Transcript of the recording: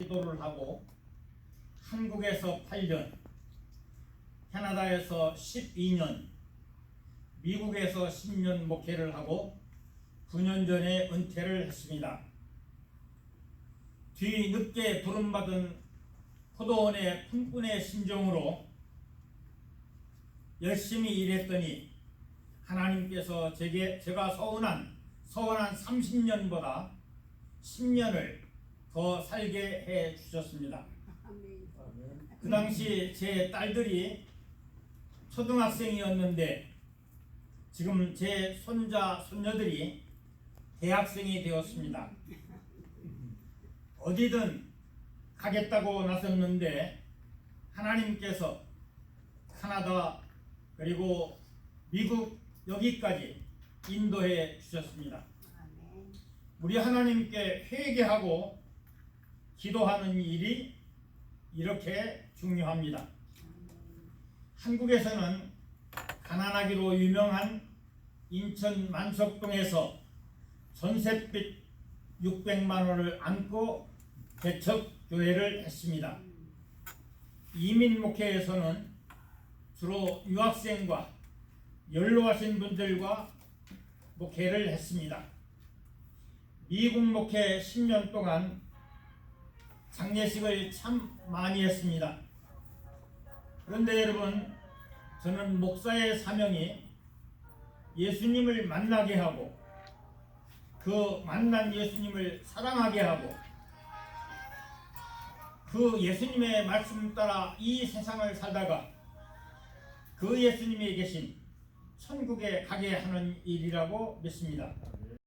기도를 하고 한국에서 8년, 캐나다에서 12년, 미국에서 10년 목회를 하고 9년 전에 은퇴를 했습니다. 뒤늦게 부름받은 포도원의 품꾼의 심정으로 열심히 일했더니 하나님께서 제게 제가 서운한 서운한 30년보다 10년을 더 살게 해 주셨습니다. 그 당시 제 딸들이 초등학생이었는데 지금 제 손자 손녀들이 대학생이 되었습니다. 어디든 가겠다고 나섰는데 하나님께서 카나다 그리고 미국 여기까지 인도해 주셨습니다. 우리 하나님께 회개하고 기도하는 일이 이렇게 중요합니다. 한국에서는 가난하기로 유명한 인천 만석동에서 전셋빚 600만 원을 안고 개척 교회를 했습니다. 이민 목회에서는 주로 유학생과 연로하신 분들과 목회를 했습니다. 미국 목회 10년 동안 장례식을 참 많이 했습니다. 그런데 여러분, 저는 목사의 사명이 예수님을 만나게 하고 그 만난 예수님을 사랑하게 하고 그 예수님의 말씀 따라 이 세상을 살다가 그 예수님이 계신 천국에 가게 하는 일이라고 믿습니다.